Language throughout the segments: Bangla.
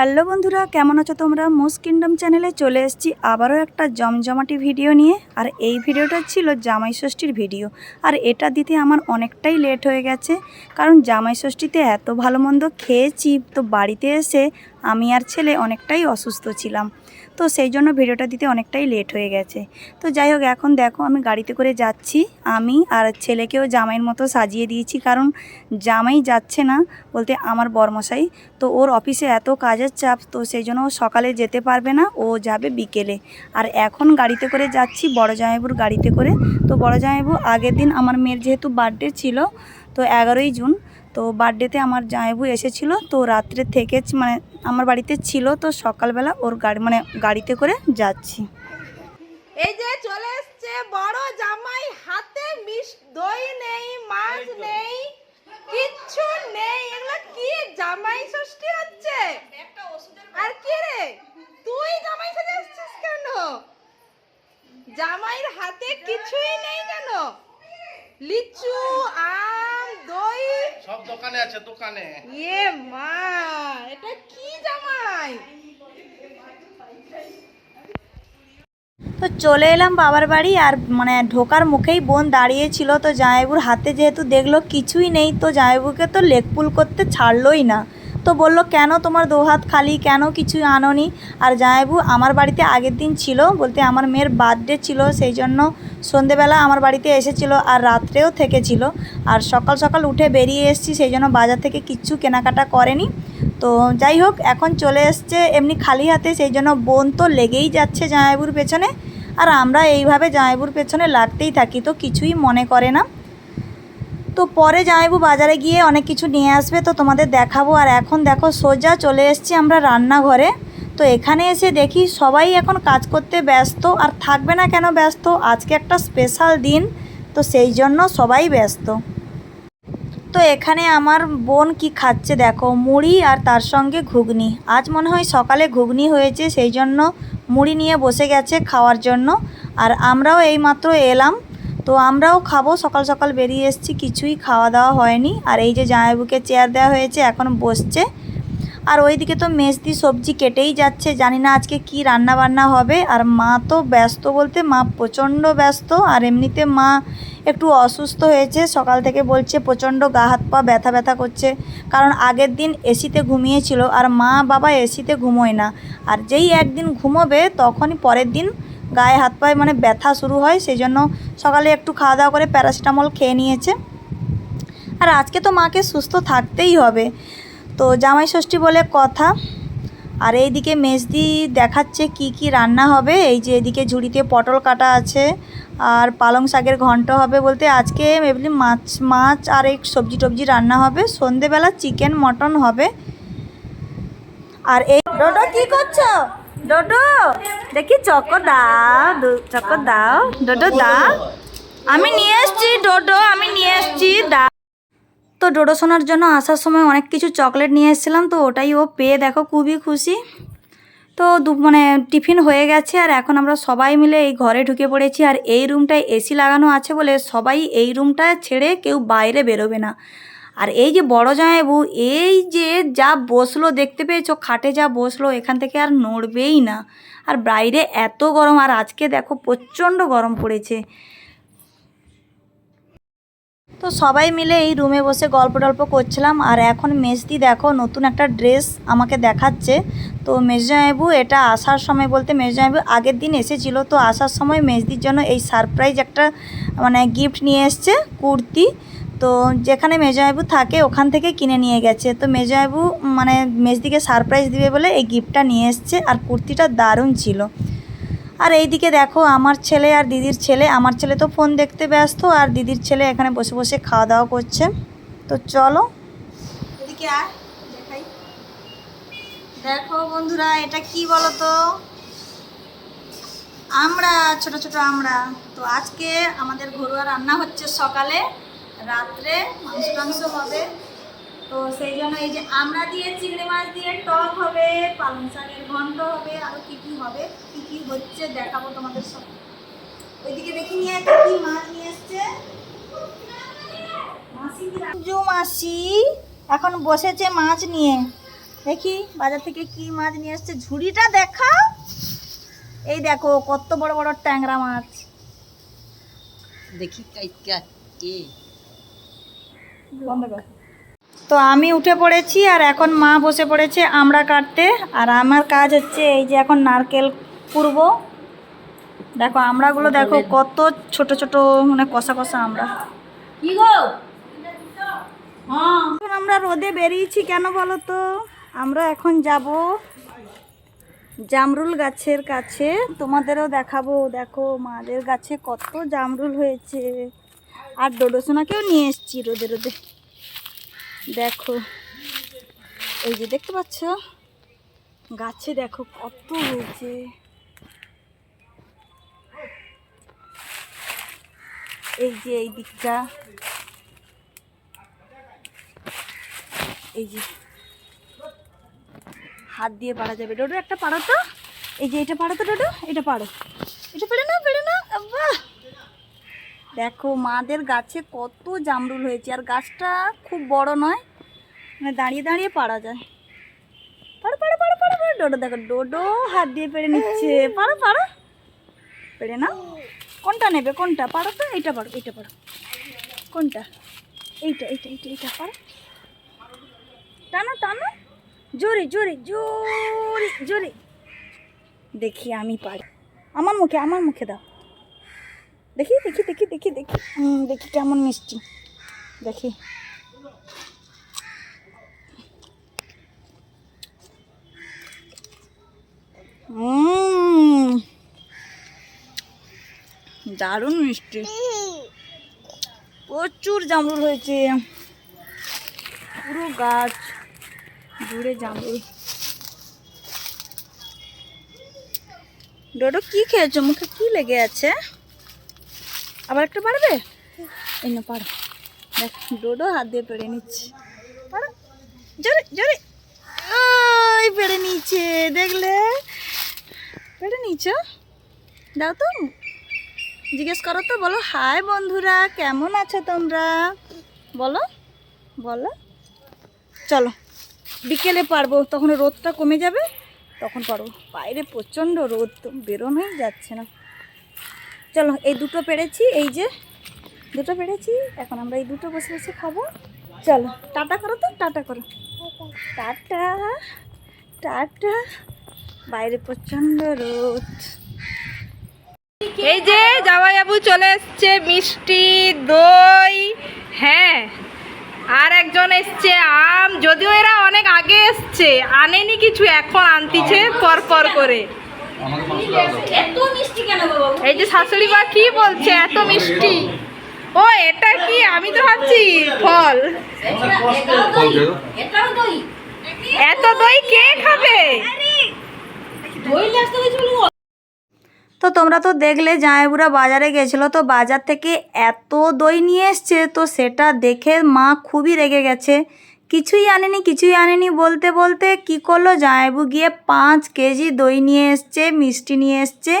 হ্যালো বন্ধুরা, কেমন আছো তোমরা? মুস কিংডম চ্যানেলে চলে এসেছি আবারও একটা জমজমাটি ভিডিও নিয়ে। আর এই ভিডিওটা ছিল জামাই ষষ্ঠীর ভিডিও। আর এটা দিতে আমার অনেকটাই লেট হয়ে গেছে, কারণ জামাই ষষ্ঠীতে এত ভালো মন্দ খেয়েছি, তো বাড়িতে এসে আমি আর ছেলে অনেকটাই অসুস্থ ছিলাম। তো সেই জন্য ভিডিওটা দিতে অনেকটাই লেট হয়ে গেছে। তো যাই হোক, এখন দেখো আমি গাড়িতে করে যাচ্ছি। আমি আর ছেলেকেও জামাইয়ের মতো সাজিয়ে দিয়েছি, কারণ জামাই যাচ্ছে না বলতে আমার বরমশাই। তো ওর অফিসে এত কাজের চাপ, তো সেই জন্য ও সকালে যেতে পারবে না, ও যাবে বিকেলে। আর এখন গাড়িতে করে যাচ্ছি, বড় জামাইবুর গাড়িতে করে। তো বড় জামাইবু আগের দিন আমার মেয়ের যেহেতু বার্থডে ছিল, তো এগারোই জুন তো বার্থডেতে আমার জামাইবু এসেছিল তো রাত্রে থেকে মানে আমার বাড়িতে ছিল তো সকালবেলা ওর গাড়ি মানে গাড়িতে করে যাচ্ছি। এই যে চলে এসছে বড় জামাই হাতে মিশ দই নেই মাছ নেই কিচ্ছু নেই। এগুলো কি জামাই ষষ্ঠী হচ্ছে? আর কি রে? তুই জামাই সাজে এসছিস কেন? জামাইয়ের হাতে কিছুই নেই কেন? লিচু দই সব দোকানে আছে দোকানে। এ মা এটা কি জামাই? তো চলে এলাম বাবার বাড়ি আর মানে ঢোকার মুখেই বোন দাঁড়িয়েছিল তো জামাইবুর হাতে যেহেতু দেখল কিছুই নেই তো জায়বুকে তো লেকপুল করতে ছাড়লোই না। তো বলল, কেন তোমার দোহাত খালি? কেন কিছুই আনোনি? আর জামাইবু আমার বাড়িতে আগের দিন ছিল। বলতে, আমার মেয়ের বার্থডে ছিল, সেই জন্য সন্ধেবেলা আমার বাড়িতে এসেছিল আর রাত্রেও থেকেছিল। আর সকাল সকাল উঠে বেরিয়ে এসেছি, সেই জন্য বাজার থেকে কিচ্ছু কেনাকাটা করেনি। তো যাই হোক, এখন চলে এসছে এমনি খালি হাতে। সেই জন্য বোন তো লেগেই যাচ্ছে জামাইবুর পেছনে। আর আমরা এইভাবে জামাইবুর পেছনে লাগতেই থাকি, তো কিছুই মনে করে না। তো পরে জামাইবু বাজারে গিয়ে অনেক কিছু নিয়ে আসবে, তো তোমাদের দেখাবো। আর এখন দেখো, সোজা চলে এসেছি আমরা রান্নাঘরে। তো এখানে এসে দেখি সবাই এখন কাজ করতে ব্যস্ত, আর থাকবে না কেন ব্যস্ত? আজকে একটা স্পেশাল দিন, তো সেই জন্য সবাই ব্যস্ত। তো এখানে আমার বোন কি খাচ্ছে দেখো, মুড়ি আর তার সঙ্গে ঘুগনি। আজ মনে হয় সকালে ঘুগনি হয়েছে, সেই জন্য মুড়ি নিয়ে বসে গেছে খাওয়ার জন্য। আর আমরাও এইমাত্র এলাম তো আমরাও খাব, সকাল সকাল বেরিয়ে এসেছি, কিছুই খাওয়া দাওয়া হয়নি। আর এই যে জামাইবুকে চেয়ার দেওয়া হয়েছে, এখন বসছে। আর ওইদিকে তো মেজদি সবজি কেটেই যাচ্ছে, জানি না আজকে কি রান্না বান্না হবে। আর মা তো ব্যস্ত বলতে, মা প্রচণ্ড ব্যস্ত, আর এমনিতে মা একটু অসুস্থ হয়েছে। সকাল থেকে বলছে প্রচণ্ড গা হাত পা ব্যথা ব্যথা করছে। কারণ আগের দিন এসিতে ঘুমিয়েছিল, আর মা বাবা এসিতে ঘুমোয় না। আর যেই একদিন ঘুমোবে, তখনই পরের দিন গায়ে হাত পায়ে মানে ব্যথা শুরু হয় সেই জন্য সকালে একটু খাওয়া দাওয়া করে প্যারাসিটামল খেয়ে নিয়েছে। আর আজকে তো মাকে সুস্থ থাকতেই হবে। তো জামাই ষষ্ঠী বলে কথা। আর এইদিকে মেজদি দেখাচ্ছে কি কি রান্না হবে। এই যে এদিকে ঝুড়িতে পটল কাটা আছে, আর পালং শাকের ঘন্ট হবে বলতে আজকে এমনি মাছ মাছ আর এই সবজি টবজি রান্না হবে। সন্ধেবেলা চিকেন, মটন হবে। আর এই কি করছ? ডোডো, দেখি চকো দাও, দু- চকো দাও। ডোডো, দাও। আমি নিয়ে এসছি, ডোডো, আমি নিয়ে এসছি, দাও। তো ডোডো শোনার জন্য আসার সময় অনেক কিছু চকলেট নিয়ে এসেছিলাম, তো ওটাই ও পেয়ে দেখো খুবই খুশি। তো দু মানে টিফিন হয়ে গেছে, আর এখন আমরা সবাই মিলে এই ঘরে ঢুকে পড়েছি, আর এই রুমটায় এসি লাগানো আছে বলে সবাই এই রুমটা ছেড়ে কেউ বাইরে বেরোবে না। আর এই যে বড় জামাইবু এই যে যা বসল, দেখতে পেয়েছ? খাটে যা বসল, এখান থেকে আর নড়বেই না। আর বাইরে এত গরম, আর আজকে দেখো প্রচণ্ড গরম পড়েছে। তো সবাই মিলে এই রুমে বসে গল্প টল্প করছিলাম, আর এখন মেজদি দেখো নতুন একটা ড্রেস আমাকে দেখাচ্ছে। তো মেজজামাইবু এটা আসার সময় বলতে মেজজামাইবু আগের দিন এসেছিল, তো আসার সময় মেজদির জন্য এই সারপ্রাইজ একটা মানে গিফট নিয়ে এসছে, কুর্তি। তো যেখানে মেজজামাইবু থাকে, ওখান থেকে কিনে নিয়ে গেছে। তো মেজজামাইবু মানে মেজদিকে সারপ্রাইজ দিবে বলে এই গিফটটা নিয়ে এসছে আর কুর্তিটা দারুণ ছিল। আর এইদিকে দেখো, আমার ছেলে আর দিদির ছেলে, আমার ছেলে তো ফোন দেখতে ব্যস্ত আর দিদির ছেলে এখানে বসে বসে খাওয়া দাওয়া করছে। তো চলো। এদিকে দেখাই। দেখো বন্ধুরা, এটা কি বলো তো আমরা, ছোট ছোট আমরা। তো আজকে আমাদের ঘরোয়া রান্না হচ্ছে সকালে রাত্রে মাংস টাংস হবে। তো সেই জন্য এই যে আমরা দিয়ে চিংড়ি মাছ দিয়ে টক হবে পালং শাকের ঘন্ট হবে আরও কী কী হবে কী কী হচ্ছে দেখাবো তোমাদের সব ওইদিকে দেখি নিয়ে একটা কি মাছ নিয়ে এসছে। মাসি মাসি এখন বসেছে মাছ নিয়ে। দেখি বাজার থেকে কি মাছ নিয়ে এসছে। ঝুড়িটা দেখাও এই দেখো কত বড় বড় ট্যাংরা মাছ। দেখি কর তো আমি উঠে পড়েছি আর এখন মা বসে পড়েছে আমড়া কাটতে। আর আমার কাজ হচ্ছে এই যে এখন নারকেল কুড়বো। দেখো আমড়াগুলো দেখো কত ছোট ছোট মানে কষা কষা আমরা। কি গো? হ্যাঁ। এখন আমরা রোদে বেরিয়েছি কেন বলো তো? আমরা এখন যাব জামরুল গাছের কাছে। তোমাদেরও দেখাবো। দেখো মাদের গাছে কত জামরুল হয়েছে। আর ডোডোসোনাকেও নিয়ে এসেছি রোদে রোদে। দেখো, এই যে দেখতে পাচ্ছ? গাছে দেখো কত হয়েছে। এই যে এই দিকটা। এই যে। হাত দিয়ে পারা যাবে। ডোডো, একটা পাড়ো তো। এই যে এটা পাড়ো তো, ডোডো? এটা পাড়ো এটা পেরে না আব্বা দেখো, মাদের গাছে কত জামরুল হয়েছে। আর গাছটা খুব বড় নয় মানে দাঁড়িয়ে দাঁড়িয়ে পারা যায়। পারো পারো পারো পারো পারো ডোডো, দেখো, ডোডো হাত দিয়ে পেরে নিচ্ছে। পারো পারো পেরে না কোনটা নেবে? কোনটা? পারো তো, এইটা পারো এইটা পারো কোনটা? এইটা এইটা এইটা এইটা পারো টানো টানো। জোরে জোরে জোরে জোরে। দেখি, আমি পারি। আমার মুখে আমার মুখে দাও। দেখি দেখি দেখি দেখি দেখি। দেখি কেমন মিষ্টি। দেখি। দারুণ মিষ্টি। প্রচুর জামরুল হয়েছে। পুরো গাছ জুড়ে জামরুল। ডোডো, কি খেয়েছো? মুখে কি লেগে আছে? আবার একটা পারবে এই না পারো। দেখ, ডোডো হাত দিয়ে পেড়ে নিচ্ছে। পারো? জোরে জোরে। ওই পেড়ে নিচ্ছে, দেখলে? পেড়ে নিচ্ছ দাও তো। জিজ্ঞেস করো তো, বলো, হাই বন্ধুরা, কেমন আছো তোমরা? বলো বলো। চলো, বিকেলে পারব, তখন রোদটা কমে যাবে, তখন পারব। বাইরে প্রচণ্ড রোদ, তো বেরোনোই যাচ্ছে না। চলো, এই দুটো পেরেছি, এই যে দুটো পেরেছি, এখন আমরা এই দুটো বসে বসে খাব। চলো, টাটা করো তো, টাটা করো। টাটা টাটা, বাইরে প্রচণ্ড রোদ। এই যে জামাইবাবু চলে এসছে, মিষ্টি, দই হ্যাঁ। আর একজন এসছে, আম, যদিও এরা অনেক আগে এসছে, আনেনি কিছু, এখন আনতিছে পর পর করে। এত মিষ্টি কেন গো বাবু? এই যে শাশুড়ি মা কি বলছে এত মিষ্টি। ও এটা কি? আমি তো ভাবছি ফল। দই এত দই কে খাবে? তো তোমরা তো দেখলে জামাইবুড়া বাজারে গেছিল তো বাজার থেকে এত দই নিয়ে এসছে তো সেটা দেখে মা খুবই রেগে গেছে। কিছুই আনেনি কিছুই আনেনি বলতে বলতে কি করল? জামাইবু গিয়ে পাঁচ কেজি দই নিয়ে এসছে, মিষ্টি নিয়ে এসছে,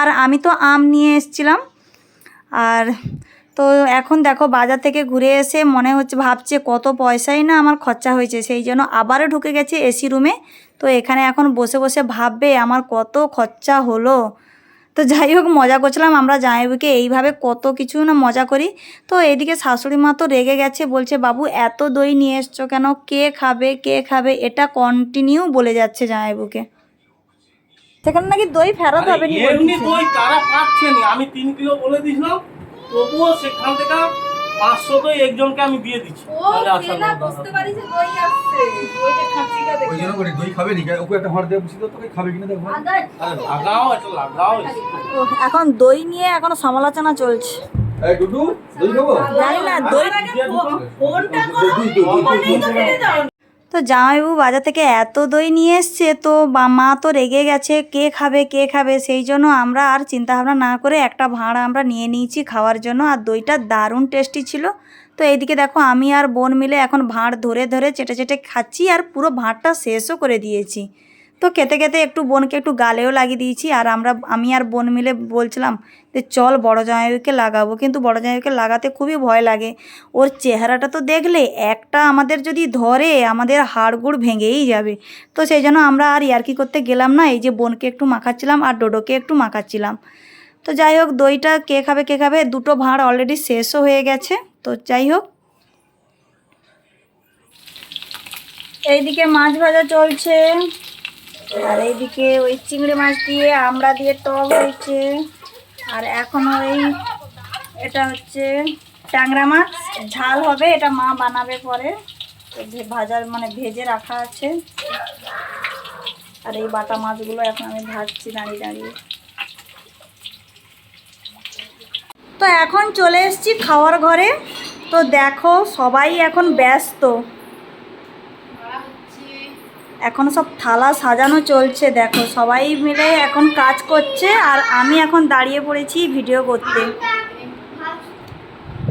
আর আমি তো আম নিয়ে এসছিলাম। আর তো এখন দেখো বাজার থেকে ঘুরে এসে মনে হচ্ছে, ভাবছে কত পয়সাই না আমার খরচা হয়েছে, সেই জন্য আবারও ঢুকে গেছে এসি রুমে। তো এখানে এখন বসে বসে ভাববে, আমার কত খরচা হলো? তো যাই হোক মজা করছিলাম। আমরা জামাইবুকে এইভাবে কত কিছু না মজা করি। তো এইদিকে শাশুড়ি মা তো রেগে গেছে বলছে বাবু এত দই নিয়ে এসছো কেন? কে খাবে কে খাবে? এটা কন্টিনিউ বলে যাচ্ছে জামাইবুকে সেখানে নাকি দই ফেরত হবে নি এমনি দই তারা পাচ্ছে না। আমি তিন কিলো বলে দিয়েছিলাম তবুও সেখান থেকে পাঁচশো একজনকে আমি দিয়ে দিচ্ছি। তাহলে আশা ওই জন্য করি দই খাবে ওকে একটা তোকে খাবে কিনা দেখো। লাগাও লাগাও এখন দই নিয়ে এখন সমালোচনা চলছে। এই ডুডু দই খাব? জানি না দই ফোনটা দই, তো জামাইবাবু বাজার থেকে এত দই নিয়ে এসছে, তো মা তো রেগে গেছে, কে খাবে কে খাবে? সেই জন্য আমরা আর চিন্তা ভাবনা না করে একটা ভাঁড় আমরা নিয়ে নিয়েছি খাওয়ার জন্য, আর দইটা দারুণ টেস্টি ছিল। তো এইদিকে দেখো আমি আর বোন মিলে এখন ভাঁড় ধরে ধরে চেটে চেটে খাচ্ছি, আর পুরো ভাঁড়টা শেষও করে দিয়েছি। তো খেতে খেতে একটু বোনকে একটু গালেও লাগিয়ে দিয়েছি আর আমরা, আমি আর বোন মিলে বলছিলাম যে চল বড় জামাইকে লাগাবো। কিন্তু বড় জামাইকে লাগাতে খুবই ভয় লাগে। ওর চেহারাটা তো দেখলে একটা আমাদের যদি ধরে, আমাদের হাড়গুড় ভেঙেই যাবে। তো সেই জন্য আমরা আর ইয়ার্কি করতে গেলাম না, এই যে বোনকে একটু মাখাচ্ছিলাম আর ডোডোকে একটু মাখাচ্ছিলাম। তো যাই হোক, দইটা কে খাবে কে খাবে, দুটো ভাঁড় অলরেডি শেষও হয়ে গেছে। তো যাই হোক। এইদিকে মাছ ভাজা চলছে। আর এইদিকে ওই চিংড়ি মাছ দিয়ে আমড়া দিয়ে টক হয়েছে। আর এখন ওই এটা হচ্ছে ট্যাংরা মাছ। ঝাল হবে, এটা মা বানাবে পরে। ভাজার মানে ভেজে রাখা আছে। আর এই বাটা মাছগুলো এখন আমি ভাজছি, দাঁড়িয়ে দাঁড়িয়ে। তো এখন চলে এসেছি খাওয়ার ঘরে। তো দেখো সবাই এখন ব্যস্ত। এখন সব থালা সাজানো চলছে, দেখো সবাই মিলে এখন কাজ করছে আর আমি এখন দাঁড়িয়ে পড়েছি ভিডিও করতে।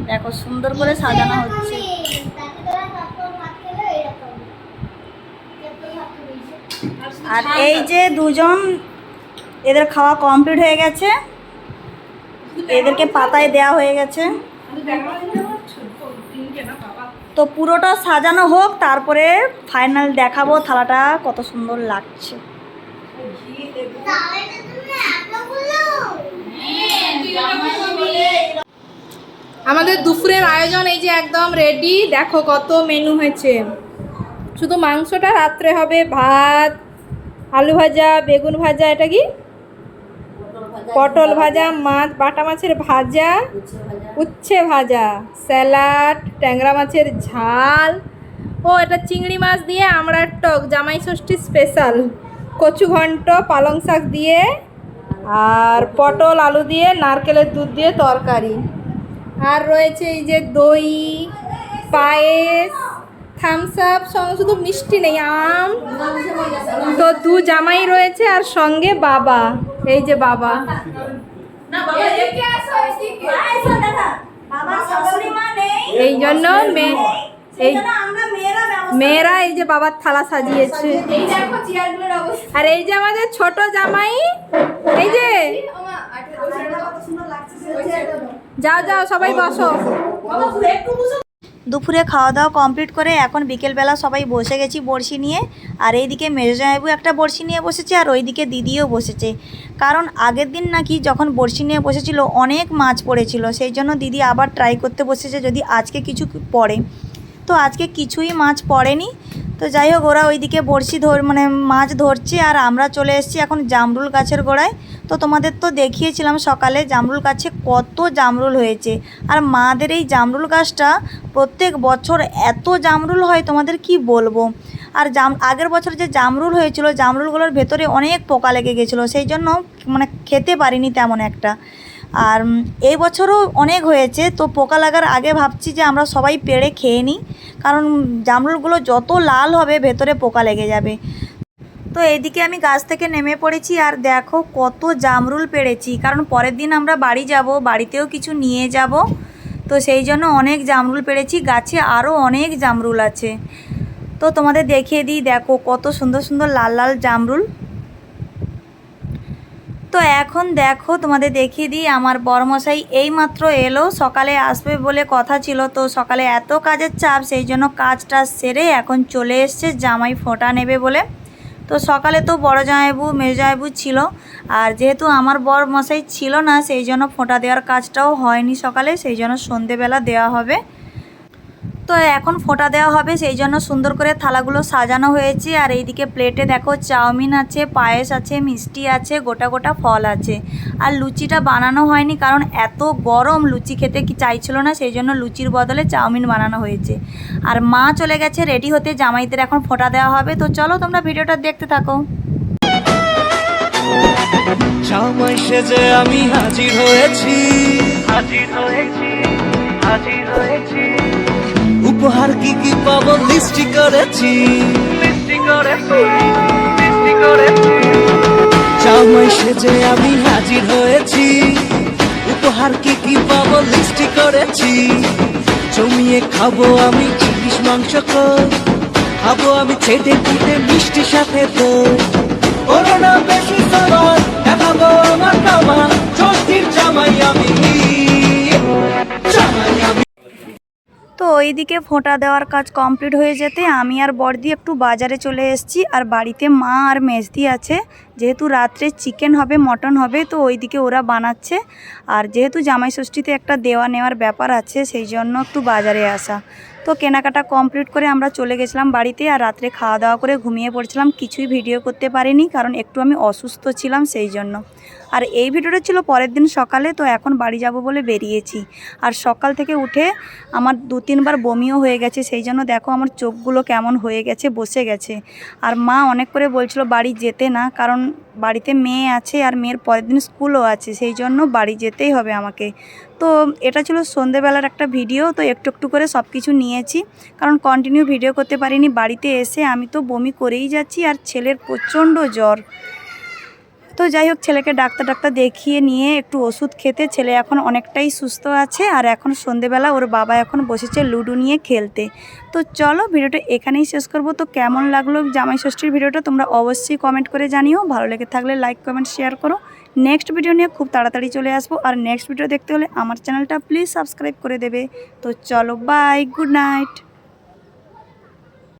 দেখো সুন্দর করে সাজানো হচ্ছে। আর এই যে দুজন এদের খাওয়া কমপ্লিট হয়ে গেছে, এদেরকে পাতায় দেয়া হয়ে গেছে। তো পুরোটা সাজানো হোক তারপরে ফাইনাল দেখাবো থালাটা কত সুন্দর লাগছে। আমাদের দুপুরের আয়োজন এই যে একদম রেডি দেখো কত মেনু হয়েছে। শুধু মাংসটা রাত্রে হবে ভাত আলু ভাজা বেগুন ভাজা এটা কি? পটল ভাজা, মাছ, বাটা মাছের ভাজা, উচ্ছে ভাজা, স্যালাড, ট্যাংরা মাছের ঝাল। ও, এটা চিংড়ি মাছ দিয়ে আমড়ার টক জামাই ষষ্ঠী স্পেশাল কচু ঘন্ট, পালং শাক দিয়ে, আর পটল, আলু দিয়ে, নারকেলের দুধ দিয়ে তরকারি। আর রয়েছে এই যে দই, পায়েস থামস আপ সঙ্গে শুধু মিষ্টি নেই আম তো দু জামাই রয়েছে আর সঙ্গে বাবা এই যে বাবা। এই জন্য মেয়ে এই মেয়েরা এই যে বাবার থালা সাজিয়েছে। আর এই যে আমাদের ছোট জামাই এই যে। যাও যাও সবাই বসো। দুপুরে খাওয়া দাওয়া কমপ্লিট করে এখন বিকেলবেলা সবাই বসে গেছি বড়শি নিয়ে। আর এইদিকে মেজজামাইবু একটা বড়শি নিয়ে বসেছে আর ওইদিকে দিদিও বসেছে। কারণ আগের দিন নাকি যখন বড়শি নিয়ে বসেছিল অনেক মাছ পড়েছিল, সেই জন্য দিদি আবার ট্রাই করতে বসেছে যদি আজকে কিছু পড়ে। তো আজকে কিছুই মাছ পড়েনি। তো যাই হোক, ওরা ওইদিকে বড়শি ধর মানে মাছ ধরছে আর আমরা চলে এসেছি এখন জামরুল গাছের গোড়ায়। তো তোমাদের তো দেখিয়েছিলাম সকালে জামরুল গাছে কত জামরুল হয়েছে। আর মাদের এই জামরুল গাছটা প্রত্যেক বছর এত জামরুল হয়, তোমাদের কি বলব? আর জাম, আগের বছর যে জামরুল হয়েছিল, জামরুলগুলোর ভেতরে অনেক পোকা লেগে গেছিল, সেই জন্য মানে খেতে পারিনি তেমন একটা। আর এই বছরও অনেক হয়েছে, তো পোকা লাগার আগে ভাবছি যে আমরা সবাই পেড়ে খেয়ে নিই, কারণ জামরুলগুলো যত লাল হবে ভেতরে পোকা লেগে যাবে। তো এইদিকে আমি গাছ থেকে নেমে পড়েছি আর দেখো কত জামরুল পেড়েছি, কারণ পরের দিন আমরা বাড়ি যাব, বাড়িতেও কিছু নিয়ে যাব, তো সেই জন্য অনেক জামরুল পেড়েছি, গাছে আরও অনেক জামরুল আছে। তো তোমাদের দেখিয়ে দিই, দেখো কত সুন্দর সুন্দর লাল লাল জামরুল। তো এখন দেখো, তোমাদের দেখিয়ে দিই, আমার বড়মশাই এইমাত্র এলো, সকালে আসবে বলে কথা ছিল। তো সকালে এত কাজের চাপ, সেই জন্য কাজটা সেরে এখন চলে এসছে, জামাই ফোঁটা নেবে বলে। তো সকালে তো বড় জামাইবু, মেজ জামাইবু ছিল, আর যেহেতু আমার বর মশাই ছিল না, সেই জন্য ফোঁটা দেওয়ার কাজটাও হয়নি সকালে, সেই জন্য সন্ধেবেলা দেওয়া হবে। তো এখন ফোঁটা দেওয়া হবে সেই জন্য সুন্দর করে থালাগুলো সাজানো হয়েছে। আর এইদিকে প্লেটে দেখো চাউমিন আছে পায়েস আছে মিষ্টি আছে গোটা গোটা ফল আছে। আর লুচিটা বানানো হয়নি কারণ এত গরম লুচি খেতে কি চাইছিল না সেই জন্য লুচির বদলে চাউমিন বানানো হয়েছে। আর মা চলে গেছে রেডি হতে জামাইদের এখন ফোঁটা দেওয়া হবে। তো চলো তোমরা ভিডিওটা দেখতে থাকো। জামাই সেজে আমি হাজির হয়েছি। হাজির হয়েছি হাজির হয়েছি। উপহার কি কি পাবো? লিস্টি করেছি। জামাই সেজে আমি হাজির হয়েছি। উপহার কি কি পাবো? লিস্টি করেছি। জমিয়ে খাব আমি ইলিশ মাংস খাব আমি ছেটে ফুটে মিষ্টি সাথে তো করোনা বেশি সবার দেখাবো আমার ষষ্ঠীর জামাই আমি তো ওইদিকে ফোঁটা দেওয়ার কাজ কমপ্লিট হয়ে যেতে আমি আর বড়দি একটু বাজারে চলে এসেছি আর বাড়িতে মা আর মেজদি আছে। যেহেতু রাত্রে চিকেন হবে, মটন হবে, তো ওইদিকে ওরা বানাচ্ছে। আর যেহেতু জামাইষষ্ঠীতে একটা দেওয়া নেওয়ার ব্যাপার আছে, সেই জন্য একটু বাজারে আসা। তো কেনাকাটা কমপ্লিট করে আমরা চলে গেছিলাম বাড়িতে আর রাত্রে খাওয়া দাওয়া করে ঘুমিয়ে পড়ছিলাম। কিছুই ভিডিও করতে পারিনি কারণ একটু আমি অসুস্থ ছিলাম সেই জন্য। আর এই ভিডিওটা ছিল পরের দিন সকালে, তো এখন বাড়ি যাব বলে বেরিয়েছি। আর সকাল থেকে উঠে আমার দু তিনবার বমিও হয়ে গেছে, সেই জন্য দেখো আমার চোখগুলো কেমন হয়ে গেছে, বসে গেছে। আর মা অনেক করে বলছিল বাড়ি যেতে না, কারণ বাড়িতে মেয়ে আছে আর মেয়ের পরের দিন স্কুলও আছে, সেই জন্য বাড়ি যেতেই হবে আমাকে। তো এটা ছিল সন্ধেবেলার একটা ভিডিও, তো একটু একটু করে সব কিছু নিয়েছি। কারণ কন্টিনিউ ভিডিও করতে পারিনি, বাড়িতে এসে আমি তো বমি করেই যাচ্ছি আর ছেলের প্রচণ্ড জ্বর। তো যাই হোক, ছেলেকে ডাক্তার ডাক্তার দেখিয়ে নিয়ে একটু ওষুধ খেতে, ছেলে এখন অনেকটাই সুস্থ আছে আর এখন সন্ধেবেলা ওর বাবা এখন বসেছে লুডো নিয়ে খেলতে। তো চলো ভিডিওটা এখানেই শেষ করব। তো কেমন লাগল জামাই ষষ্ঠীর ভিডিওটা তোমরা অবশ্যই কমেন্ট করে জানিও। ভালো লেগে থাকলে লাইক কমেন্ট শেয়ার করো। নেক্সট ভিডিও নিয়ে খুব তাড়াতাড়ি চলে আসব। আর নেক্সট ভিডিও দেখতে হলে আমার চ্যানেলটা প্লিজ সাবস্ক্রাইব করে দেবে। তো চলো বাই গুড নাইট